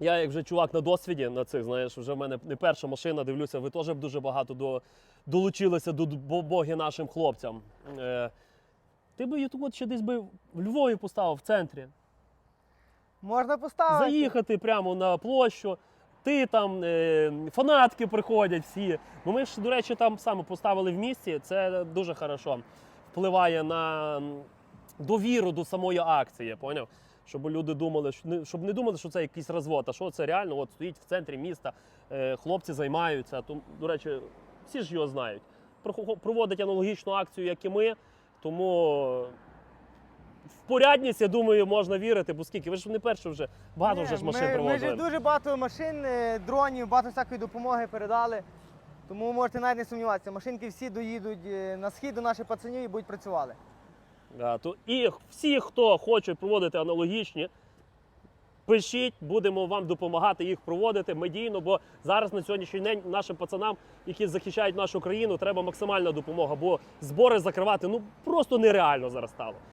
Я як вже чувак на досвіді на цих, знаєш, вже в мене не перша машина, дивлюся, ви теж дуже багато до, долучилися до боги нашим хлопцям. Е, ти би її тут ще десь би в Львові поставив в центрі. Можна поставити. Заїхати прямо на площу. Ти там, е, фанатки приходять всі. Ну ми ж, до речі, там саме поставили в місті. Це дуже хорошо впливає на довіру до самої акції, поняв? Щоб люди думали, щоб не думали, що це якийсь розвод, а що це реально от стоїть в центрі міста, е, хлопці займаються. То, до речі, всі ж його знають. Проводить аналогічну акцію, як і ми. Тому в порядність, я думаю, можна вірити, бо скільки? Ви ж не перше вже багато вже ж машин ми, ми привозили. ж дуже багато машин, е, дронів, багато всякої допомоги передали. Тому можете навіть не сумніватися. Машинки всі доїдуть е, на схід до наших пацанів і будуть працювати. Да, і всі, хто хоче проводити аналогічні, пишіть, будемо вам допомагати їх проводити медійно, бо зараз на сьогоднішній день нашим пацанам, які захищають нашу країну, треба максимальна допомога, бо збори закривати ну просто нереально зараз стало.